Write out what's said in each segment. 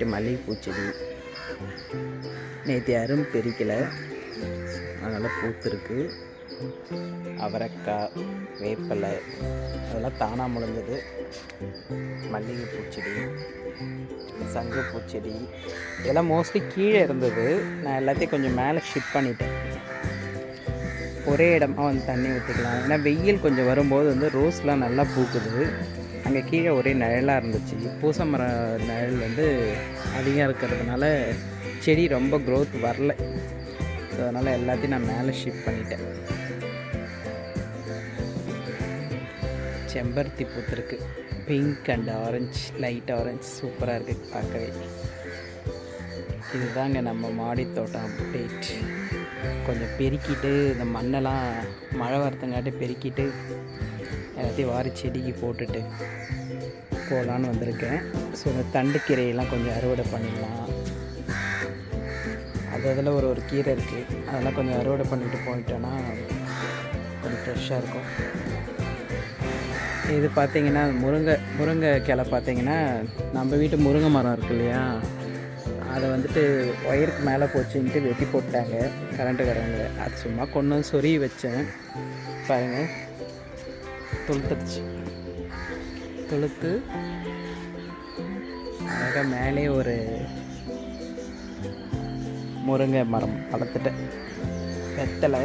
Night மல்லிகைப்பூ செடி நேற்று யாரும் பெரிக்கலை. அதனால் பூத்துருக்கு. அவரைக்காய் வேப்பலை அதெல்லாம் தானாக முளைஞ்சது. மல்லிகைப்பூ செடி சங்கப்பூ செடி இதெல்லாம் மோஸ்ட்லி கீழே இருந்தது. நான் எல்லாத்தையும் கொஞ்சம் மேலே ஷிஃப்ட் பண்ணிட்டேன். ஒரே இடமா வந்து தண்ணி ஊற்றிக்கலாம் ஏன்னா வெயில் கொஞ்சம் வரும்போது வந்து ரோஸ்லாம் நல்லா பூக்குது. அங்கே கீழே ஒரே நிழலாக இருந்துச்சு. பூசை மர நிழல் வந்து அதிகம் இருக்கிறதுனால செடி ரொம்ப க்ரோத் வரல. ஸோ அதனால் எல்லாத்தையும் நான் மேலே ஷிஃப்ட் பண்ணிட்டேன். செம்பருத்தி பூத்திருக்கு. Pink and orange light orange சூப்பராக இருக்குது பார்க்கவே. இதுதாங்க நம்ம மாடி தோட்டம் அப்டேட் கொஞ்சம் பெருக்கிட்டு இந்த மண்ணெல்லாம் மழை வரதுங்காட்டி பெருக்கிட்டு எல்லாத்தையும் வாரி செடிக்கு போட்டுட்டு போகலான்னு வந்திருக்கேன். ஸோ இந்த தண்டு கீரையெல்லாம் கொஞ்சம் அறுவடை பண்ணிடலாம். அது அதில் ஒரு ஒரு கீரை இருக்குது அதெல்லாம் கொஞ்சம் அறுவடை பண்ணிட்டு போயிட்டோன்னா கொஞ்சம் ஃப்ரெஷ்ஷாக இருக்கும். இது பார்த்தீங்கன்னா முருங்கை முருங்கை கிளை பார்த்திங்கன்னா நம்ம வீட்டு முருங்கை மரம் இருக்கு இல்லையா? அதை வந்துட்டு ஒயருக்கு மேலே போச்சுன்ட்டு வெட்டி போட்டாங்க கரண்ட்டு கரண்ட்டு அது சும்மா கொண்டு வந்து சொருகி வச்சேன். பாருங்கள் தொழுத்துடுச்சு. துளுத்து அழகாக மேலே ஒரு முருங்கை மரம் வளர்த்துட்டேன். வெத்தலை.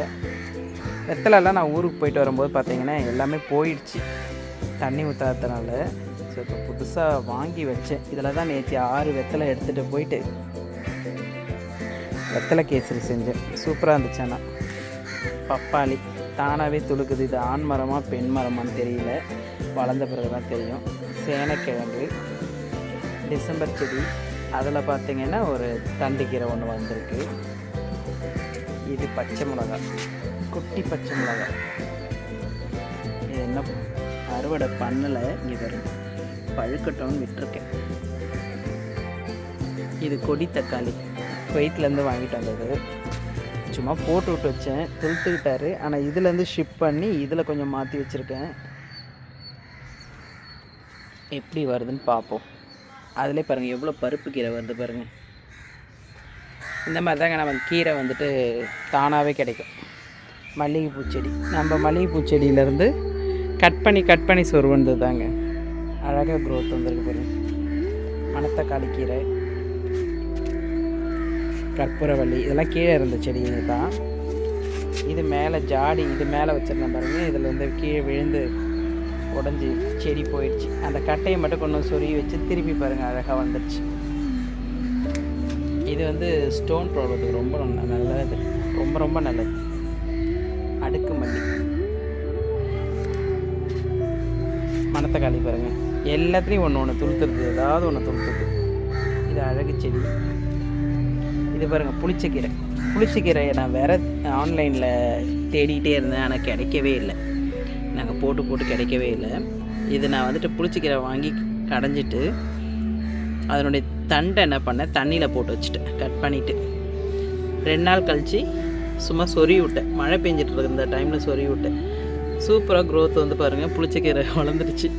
வெத்தலைலாம் நான் ஊருக்கு போயிட்டு வரும்போது பார்த்தீங்கன்னா எல்லாமே போயிடுச்சு. தண்ணி ஊற்றாததுனால ஸோ இப்போ புதுசாக வாங்கி வச்சேன். இதில் தான் நேற்று ஆறு வெத்தலை எடுத்துகிட்டு போயிட்டு வெத்தலை கேசரி செஞ்சேன். சூப்பராக இருந்துச்சு ஆனால் பப்பாளி. தானாகவே துளுக்குது. இது ஆண் மரமாக பெண் மரமான்னு தெரியல. வளர்ந்த பிறகு தான் தெரியும். சேனக்கிழங்கு டிசம்பர் செடி அதில் பார்த்திங்கன்னா ஒரு தண்டுக்கீரை ஒன்று வந்திருக்கு. இது பச்சை மிளகா குட்டி பச்சை மிளகா இது என்ன அறுவடை பண்ணலை இங்கே வரும் பழுக்கட்டோன்னு விட்டுருக்கேன். இது கொடி தக்காளி. குவைத்லேருந்து வாங்கிட்டு வந்தது. சும்மா போட்டு விட்டு வச்சேன். துளுத்துக்கிட்டாரு. ஆனால் இதுலேருந்து ஷிப் பண்ணி இதில் கொஞ்சம் மாற்றி வச்சுருக்கேன். எப்படி வருதுன்னு பார்ப்போம் அதிலே பாருங்கள் எவ்வளோ பருப்பு கீரை வருது பாருங்கள் இந்த மாதிரி தாங்க நம்ம கீரை வந்துட்டு தானாகவே கிடைக்கும். மல்லிகைப்பூ செடி. நம்ம மல்லிகைப்பூ செடியிலேருந்து கட் பண்ணி கட் பண்ணி சொருவந்தது தாங்க அழகாக க்ரோத் வந்திருக்கு பாருங்கள் மணத்தக்காளி கீரை. கற்பூரவள்ளி இதெல்லாம் கீழே இருந்த செடிங்க தான். இது மேலே ஜாடி இது மேலே வச்சுருந்தேன் பாருங்க. இதில் வந்து கீழே விழுந்து உடஞ்சி செடி போயிடுச்சு. அந்த கட்டையை மட்டும் கொண்டு வந்து சொருகி வச்சு திருப்பி பாருங்கள் அழகாக வந்துடுச்சு. இது வந்து ஸ்டோன் ப்ராப்ளத்துக்கு ரொம்ப நல்ல- நல்லது. ரொம்ப ரொம்ப நல்லது. அடுக்கு மல்லி. மணத்தக்காளி பாருங்கள் எல்லாத்துலேயும் ஒன்று ஒன்று துளுத்துறது. ஏதாவது ஒன்று துளுத்துறது. இது அழகு செடி. இது பாருங்கள் புளிச்சக்கீரை புளிச்சக்கீரையை நான் வேற ஆன்லைனில் தேடிகிட்டே இருந்தேன். ஆனால் கிடைக்கவே இல்லை. நாங்கள் போட்டு போட்டு கிடைக்கவே இல்லை. இது நான் வந்துட்டு புளிச்சக்கீரை வாங்கி கடைஞ்சிட்டு அதனுடைய தண்டை என்ன பண்ணேன்? தண்ணியில் போட்டு வச்சுட்டேன். கட் பண்ணிவிட்டு ரெண்டு நாள் கழித்து சும்மா சொறி விட்டேன். மழை பெஞ்சிட்டு இருந்த டைமில் சொறி விட்டேன். சூப்பராக க்ரோத் வந்து பாருங்கள் புளிச்சக்கீரை வளர்ந்துருச்சு.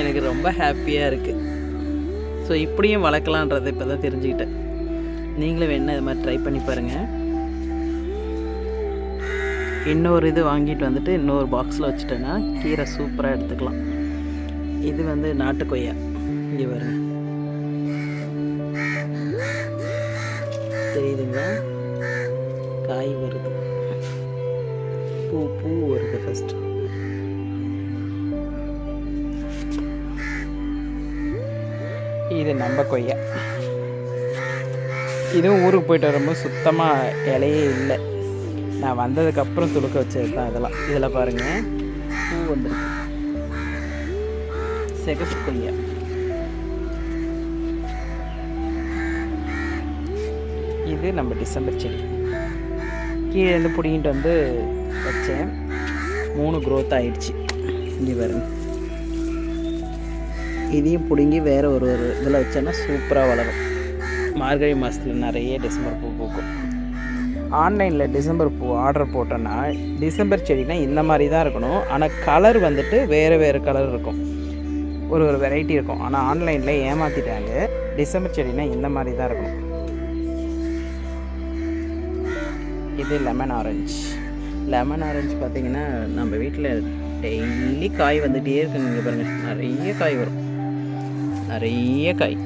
எனக்கு ரொம்ப ஹாப்பியாக இருக்குது ஸோ இப்படியும் வளர்க்கலான்றதை இப்போ தான் தெரிஞ்சுக்கிட்டேன். நீங்களும் வேணால் இது மாதிரி ட்ரை பண்ணி பாருங்கள் இன்னொரு இது வாங்கிட்டு வந்துட்டு இன்னொரு பாக்ஸில் வச்சுட்டேன்னா கீரை சூப்பராக எடுத்துக்கலாம். இது வந்து நாட்டு கொய்யா இங்கே வரும் தெரியுதுங்களா? காய் வருது. பூ பூ வருது ஃபஸ்ட்டு இது நம்ம கொய்யா. இதுவும் ஊருக்கு போயிட்டு வரும்போது சுத்தமாக இலையே இல்லை. நான் வந்ததுக்கப்புறம் துளுக்க வச்சது தான் இதெல்லாம். இதில் பாருங்கள் பூ வந்துருக்கு. சிகப்பு கொய்யா. இது நம்ம டிசம்பர் செடி. கீழே இருந்து பிடிங்கிட்டு வந்து வச்சேன். மூணு க்ரோத் ஆயிடுச்சு. இங்கே பாருங்க. இதையும் பிடுங்கி வேறு ஒரு ஒரு இதில் வச்சேன்னா சூப்பராக வளரும். மார்கழி மாதத்தில் நிறைய டிசம்பர் பூ பூக்கும். ஆன்லைனில் டிசம்பர் பூ ஆர்டர் போட்டோன்னா டிசம்பர் செடினா இந்த மாதிரி தான் இருக்கணும். ஆனால் கலர் வந்துட்டு வேறு வேறு கலர் இருக்கும். ஒரு ஒரு வெரைட்டி இருக்கும். ஆனால் ஆன்லைனில் ஏமாற்றிட்டாங்க டிசம்பர் செடினா இந்த மாதிரி தான் இருக்கும் இது லெமன் ஆரஞ்சு லெமன் ஆரஞ்சு பார்த்தீங்கன்னா நம்ம வீட்டில் டெய்லி காய் வந்துகிட்டே இருக்குங்க பாருங்கள் நிறைய காய் வரும். நிறைய காய்.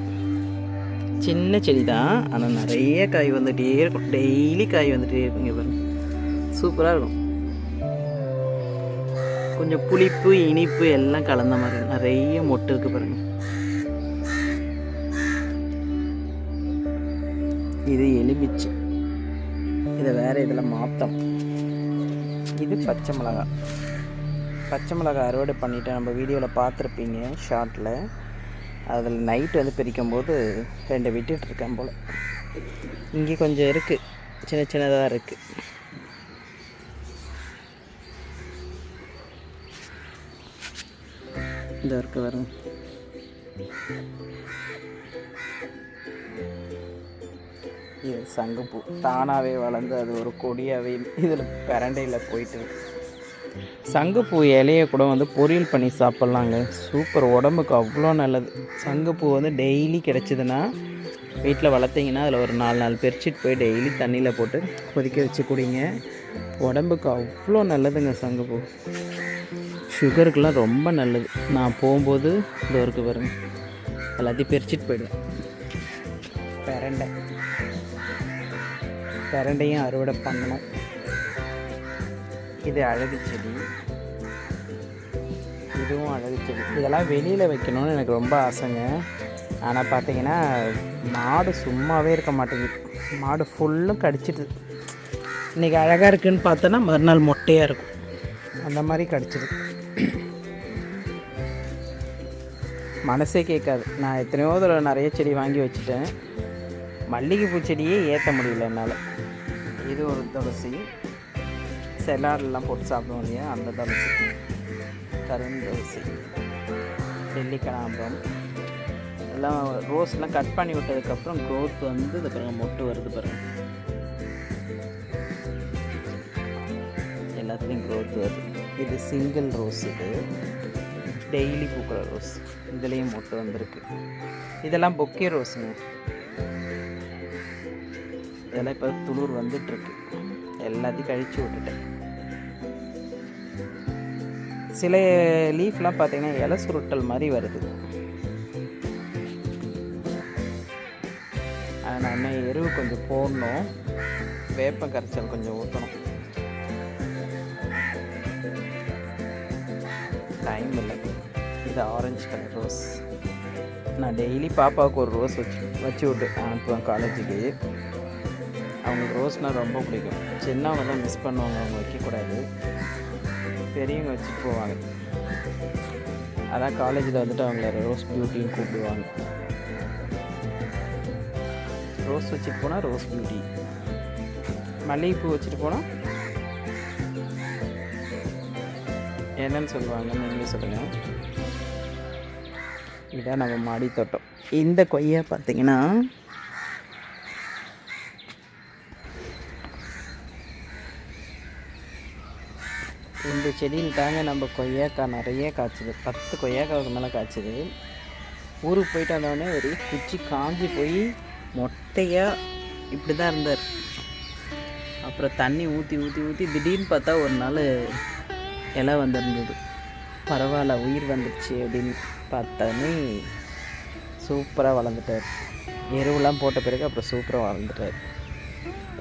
சின்ன செடி தான். ஆனால் நிறைய காய் வந்துகிட்டே இருக்கும். டெய்லி காய் வந்துகிட்டே இருக்கும் இங்கே பாருங்கள் சூப்பராக இருக்கும். கொஞ்சம் புளிப்பு இனிப்பு எல்லாம் கலந்த மாதிரி இருக்கும். நிறைய மொட்டு இருக்குது பாருங்கள் இது எலுமிச்சு. இதை வேறு இதில் மாத்தம் இது பச்சை மிளகா பச்சை மிளகா அறுவடை பண்ணிவிட்டு நம்ம வீடியோவில் பார்த்துருப்பீங்க ஷார்ட்டில் அதில் நைட் வந்து பிரிக்கும் போது ரெண்டு விட்டுட்டு இருக்கேன் போல். இங்கே கொஞ்சம் இருக்குது சின்ன சின்னதாக இருக்குது இந்த இருக்கு வரும் இது சங்குப்பூ. தானாகவே வளர்ந்து அது ஒரு கொடியாகவே இதில் பிரண்டையில் போயிட்டு இருக்கு. சங்குப்பூ இலையை கூட வந்து பொரியல் பண்ணி சாப்பிட்லாங்க. சூப்பர். உடம்புக்கு அவ்வளோ நல்லது. சங்குப்பூ வந்து டெய்லி கிடச்சிதுன்னா வீட்டில் வளர்த்திங்கன்னா அதில் ஒரு நாலு நாள் பறிச்சிட்டு போய் டெய்லி தண்ணியில் போட்டு கொதிக்க வச்சு குடிங்க. உடம்புக்கு அவ்வளோ நல்லதுங்க சங்குப்பூ சுகருக்கெலாம் ரொம்ப நல்லது. நான் போகும்போது இந்த இருக்கு பாருங்க எல்லாத்தையும் பறிச்சிட்டு போயிடுவேன். பிரண்டை. பிரண்டையும் அறுவடை பண்ணணும். இது அழகு செடி. இதுவும் அழகு செடி. இதெல்லாம் வெளியில் வைக்கணும்னு எனக்கு ரொம்ப ஆசைங்க. ஆனால் பார்த்தீங்கன்னா மாடு சும்மாவே இருக்க மாட்டேங்குது. மாடு ஃபுல்லும் கடிச்சிட்டு இன்றைக்கி அழகாக இருக்குன்னு பார்த்தோன்னா மறுநாள் மொட்டையாக இருக்கும். அந்த மாதிரி கடிச்சிது மனசே கேட்காது. நான் எத்தனையோ தடவை நிறைய செடி வாங்கி வச்சுட்டேன். மல்லிகைப்பூ செடியே ஏற்ற முடியல என்னால். இது ஒரு துளசி. செலாடெல்லாம் போட்டு சாப்பிடுவோம் இல்லையா? அந்த துளசி கருந்துளசி டெல்லி கனாம்பரம் எல்லாம் ரோஸ்லாம் கட் பண்ணி விட்டதுக்கப்புறம் க்ரோத் வந்து இது பாருங்க மொட்டு வருது பாருங்க. எல்லாத்துலேயும் க்ரோத் வருது. இது சிங்கிள் ரோஸ் இது. டெய்லி பூக்கிற ரோஸ் இதுலேயும் மொட்டு வந்திருக்கு. இதெல்லாம் பொக்கே ரோஸுங்க இதெல்லாம் இப்போ துளிர் வந்துட்டுருக்கு எல்லாத்தையும் கழித்து விட்டுட்டேன். சில லீஃப்லாம் பார்த்தீங்கன்னா இலை சுருட்டல் மாதிரி வருது. ஆனா, நான் எருவு கொஞ்சம் போடணும். வேப்ப கரைச்சல் கொஞ்சம் ஊற்றணும் டைம் இல்லை. இது ஆரஞ்சு கலர் ரோஸ் நான் டெய்லி பாப்பாவுக்கு ஒரு ரோஸ் வச்சு வச்சு விட்டு அனுப்புவேன் காலேஜுக்கு அவங்களுக்கு ரோஸ்னால் ரொம்ப பிடிக்கும். சின்னவங்க தான் மிஸ் பண்ணுவாங்க அவங்க வைக்கக்கூடாது. பெரியவங்க வச்சுட்டு போவாங்க. அதான் காலேஜில் வந்துட்டு அவங்கள ரோஸ் பியூட்டின்னு கூப்பிடுவாங்க. ரோஸ் வச்சுட்டு போனால் ரோஸ் பியூட்டி மல்லிகைப்பூ வச்சுட்டு போனால் என்னன்னு சொல்லுவாங்கன்னு நீங்களே சொல்லுங்கள் இதான் நம்ம மாடி தோட்டம் இந்த கொய்யா பார்த்தீங்கன்னா இந்த செடியில் தாங்க நம்ம கொய்யாக்காய் நிறைய காய்ச்சிது. பத்து கொய்யாக்காவுக்கு மேலே காய்ச்சிது. ஊருக்கு போயிட்டு வந்தோடனே ஒரு குச்சி காஞ்சி போய் மொட்டையாக இப்படி தான் இருந்தார். அப்புறம் தண்ணி ஊற்றி ஊற்றி ஊற்றி திடீர்னு பார்த்தா ஒரு நாள் இலை வந்திருந்தது. பரவாயில்ல உயிர் வந்துடுச்சு அப்படின்னு பார்த்தோன்னே சூப்பராக வளர்ந்துட்டார். எருவெல்லாம் போட்ட பிறகு அப்புறம் சூப்பராக வளர்ந்துட்டார்.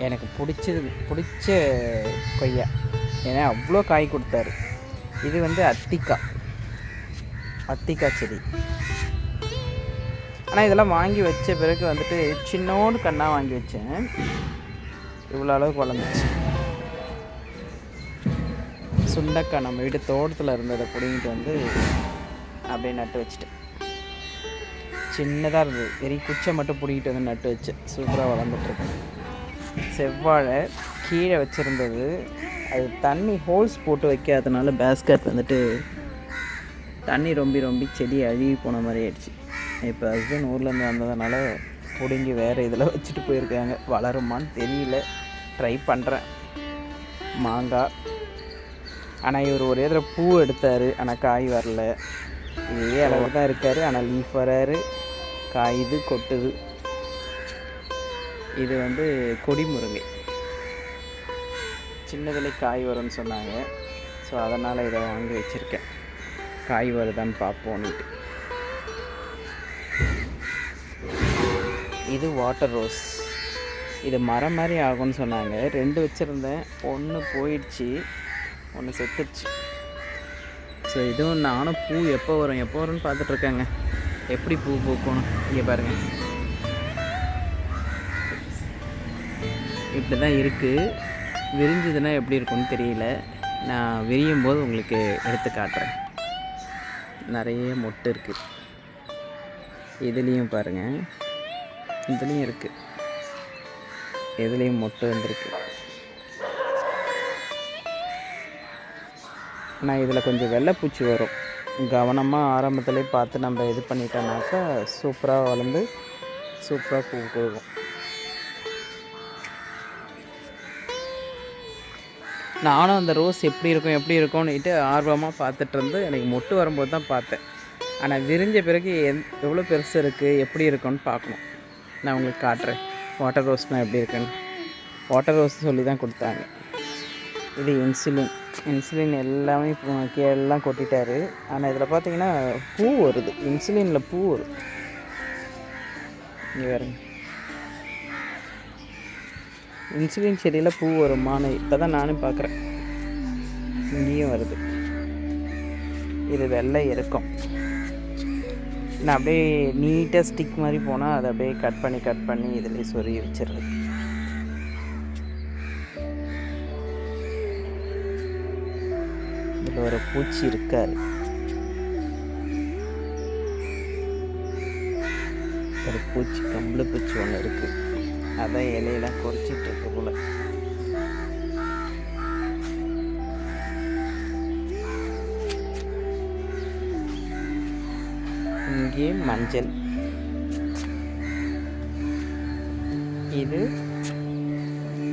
எனக்கு பிடிச்சது பிடிச்ச கொய்யா. ஏன்னா அவ்வளோ காய் கொடுத்தாரு. இது வந்து அத்திக்காய் அத்திக்காய் செடி. ஆனால் இதெல்லாம் வாங்கி வச்ச பிறகு வந்துட்டு சின்னோன்னு கண்ணாக வாங்கி வச்சேன். இவ்வளோ அளவுக்கு வளர்ந்துச்சு. சுண்டக்காய் நம்ம வீட்டு தோட்டத்தில் இருந்ததை பிடிங்கிட்டு வந்து அப்படியே நட்டு வச்சுட்டேன். சின்னதாக இருந்தது. வெறி குச்சை மட்டும் பிடிக்கிட்டு வந்து நட்டு வச்சேன். சூப்பராக வளர்ந்துட்டுருக்கேன் செவ்வாழை கீழே வச்சுருந்தது. அது தண்ணி ஹோல்ஸ் போட்டு வைக்காதனால பேஸ்கட் வந்துட்டு தண்ணி ரொம்ப ரொம்ப செடி அழுகி போன மாதிரி ஆயிடுச்சு. இப்போ ஹஸ்பண்ட் ஊர்லேருந்து வந்ததுனால பிடுங்கி வேறு இதில் வச்சுட்டு போயிருக்காங்க. வளருமான்னு தெரியல. ட்ரை பண்ணுறேன் மாங்காய். ஆனால் இவர் ஒரே இதில் பூ எடுத்தார். ஆனால் காய் வரல. இதே அளவு தான் இருக்கார். ஆனால் லீஃப் வராரு. காயுது கொட்டுது. இது வந்து கொடி முருங்கை சின்னதில் காய் வரும்னு சொன்னாங்க. ஸோ அதனால் இதை வாங்கி வச்சுருக்கேன். காய் வருதான்னு பார்ப்போன்னுட்டு இது வாட்டர் ரோஸ் இது மரம் மாதிரி ஆகும்னு சொன்னாங்க. ரெண்டு வச்சுருந்தேன். ஒன்று போயிடுச்சு. ஒன்று செத்துடுச்சு. ஸோ இதுவும் நானும் பூ எப்போ வரும் எப்போ வரும்னு பார்த்துட்ருக்கேங்க எப்படி பூ பூக்கணும் இங்கே பாருங்கள் இப்படி தான் இருக்குது விரிஞ்சதுன்னா எப்படி இருக்கும்னு தெரியல. நான் விரியும் போது உங்களுக்கு எடுத்து காட்டுறேன். நிறைய மொட்டு இருக்குது இதுலேயும் பாருங்கள் இதுலேயும் இருக்குது இதுலேயும் மொட்டு வந்திருக்கு. ஆனால் இதில் கொஞ்சம் வெள்ளைப்பூச்சி வரும். கவனமாக ஆரம்பத்துலேயே பார்த்து நம்ம இது பண்ணிட்டோம்னாக்கா சூப்பராக வளர்ந்து சூப்பராக பூ கொடுக்கும். நானும் அந்த ரோஸ் எப்படி இருக்கும் எப்படி இருக்கும்னுட்டு ஆர்வமாக பார்த்துட்டு இருந்து எனக்கு மொட்டு வரும்போது தான் பார்த்தேன். ஆனால் விரிஞ்ச பிறகு எந் எவ்வளோ பெருசு இருக்குது எப்படி இருக்குன்னு பார்க்கணும். நான் உங்களுக்கு காட்டுறேன். வாட்டர் ரோஸ்னால் எப்படி இருக்குன்னு. வாட்டர் ரோஸ் சொல்லி தான் கொடுத்தாங்க. இது இன்சுலின். இன்சுலின் எல்லாமே இப்போ கீழெல்லாம் கொட்டிட்டாரு. ஆனால் இதில் பார்த்தீங்கன்னா பூ வருது. இன்சுலினில் பூ வருது. இங்கே வேறுங்க இன்சுலின் செடியில் பூ வருமானு இப்போ தான் நானும் பார்க்குறேன் இங்கேயும் வருது. இது வெள்ளை இருக்கும் நான் அப்படியே நீட்டாக ஸ்டிக் மாதிரி போனால் அதை அப்படியே கட் பண்ணி கட் பண்ணி இதுலேயே சொருகி வச்சிடுறது. இதில் ஒரு பூச்சி இருக்காரு ஒரு பூச்சி கம்பளை பூச்சி ஒன்று இருக்குது அதான் இலையெல்லாம் குறைச்சிட்டு இருக்கு போல. இங்கே மஞ்சள். இது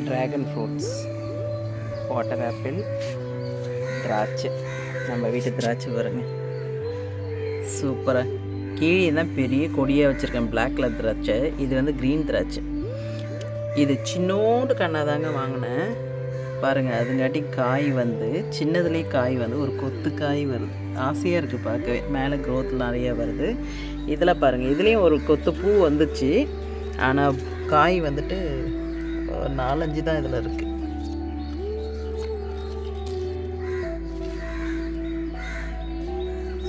ட்ராகன் ஃப்ரூட்ஸ் வாட்டர் ஆப்பிள் திராட்சை. நம்ம வீட்டு திராட்சை பாருங்க. சூப்பராக கீழே தான் பெரிய கொடியாக வச்சுருக்கேன். பிளாக் கலர் திராட்சை. இது வந்து க்ரீன் திராட்சை. இது சின்னோண்டு கண்ணாதாங்க வாங்கினேன். பாருங்கள் அதுங்காட்டி காய் வந்து சின்னதுலேயே காய் வந்து ஒரு கொத்து காய் வருது. ஆசையாக இருக்குது பார்க்கவே. மேலே க்ரோத் நிறைய வருது. இதில் பாருங்கள் இதுலேயும் ஒரு கொத்து பூ வந்துச்சு. ஆனால் காய் வந்துட்டு ஒரு நாலஞ்சு தான் இதில் இருக்குது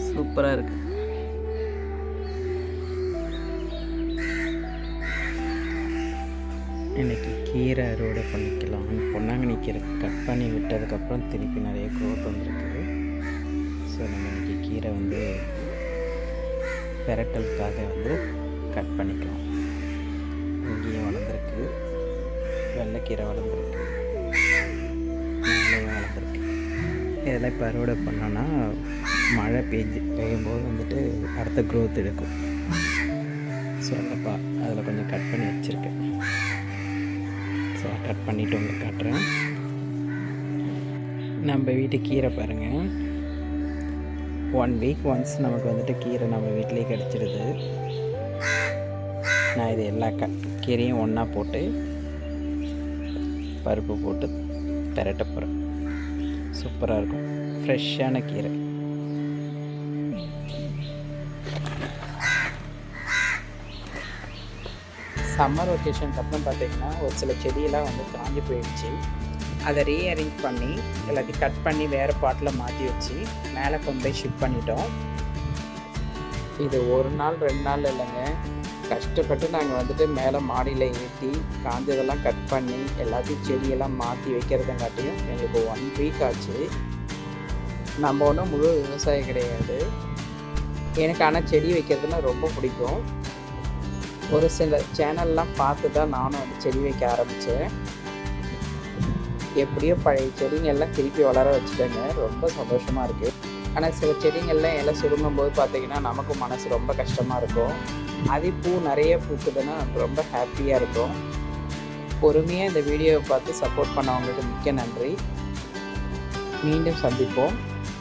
சூப்பராக இருக்குது இன்றைக்கி கீரை அறுவடை பண்ணிக்கலாம் பொன்னாங்கண்ணி கீரை கட் பண்ணி விட்டதுக்கப்புறம் திருப்பி நிறைய க்ரோத் வந்திருக்கு. ஸோ நம்ம இன்னைக்கு கீரை வந்து பெரட்டலுக்காக வந்து கட் பண்ணிக்கலாம். இங்கேயும் வளர்ந்துருக்கு. வெள்ளைக்கீரை வளர்ந்துருக்கு. வளர்ந்துருக்கு. இதெல்லாம் இப்போ அறுவடை பண்ணோன்னா மழை பெஞ்சு பெய்யும்போது வந்துட்டு அடுத்த க்ரோத் எடுக்கும். ஸோ அதப்பா அதில் கொஞ்சம் கட் பண்ணி வச்சுருக்கேன். ஸோ கட் பண்ணிவிட்டு உங்களுக்கு காட்டுறேன். நம்ம வீட்டு கீரை பாருங்கள் ஒன் வீக் ஒன்ஸ் நமக்கு வந்துட்டு கீரை நம்ம வீட்டிலேயே கிடச்சிடுது நான் இது எல்லா க கீரையும் ஒன்றா போட்டு பருப்பு போட்டு திரட்ட போகிறேன் சூப்பராக இருக்கும். ஃப்ரெஷ்ஷான கீரை. சம்மர் வெக்கேஷனுக்கு அப்புறம் பார்த்தீங்கன்னா ஒரு சில செடியெல்லாம் வந்து காஞ்சி போயிடுச்சு அதை ரீ அரேஞ்ச் பண்ணி எல்லாத்தையும் கட் பண்ணி வேறு பாட்டில் மாற்றி வச்சு மேலே கொண்டு போய் ஷிஃப்ட் பண்ணிட்டோம். இது ஒரு நாள் ரெண்டு நாள் இல்லைங்க. கஷ்டப்பட்டு நாங்கள் வந்துட்டு மேலே மாடியில் ஏற்றி காஞ்சதெல்லாம் கட் பண்ணி எல்லாத்தையும் செடியெல்லாம் மாற்றி வைக்கிறதுங்காட்டியும் எங்களுக்கு ஒன் வீக் ஆச்சு. நம்ம ஒன்றும் முழு விவசாயம் கிடையாது. எனக்கு ஆனால் செடி வைக்கிறதுனா ரொம்ப பிடிக்கும். ஒரு சில சேனல்லாம் பார்த்து தான் நானும் வந்து செடி வைக்க ஆரம்பித்தேன் எப்படியோ பழைய செடிங்கள்லாம் திருப்பி வளர வச்சுட்டேங்க. ரொம்ப சந்தோஷமாக இருக்குது ஆனால் சில செடிங்கள்லாம் எல்லாம் சுருங்கும் போது பார்த்தீங்கன்னா நமக்கும் மனசு ரொம்ப கஷ்டமாக இருக்கும். அதே பூ நிறைய பூக்குதுன்னா ரொம்ப ஹாப்பியாக இருக்கும். பொறுமையாக இந்த வீடியோவை பார்த்து சப்போர்ட் பண்ணவங்களுக்கு மிக்க நன்றி. மீண்டும் சந்திப்போம்.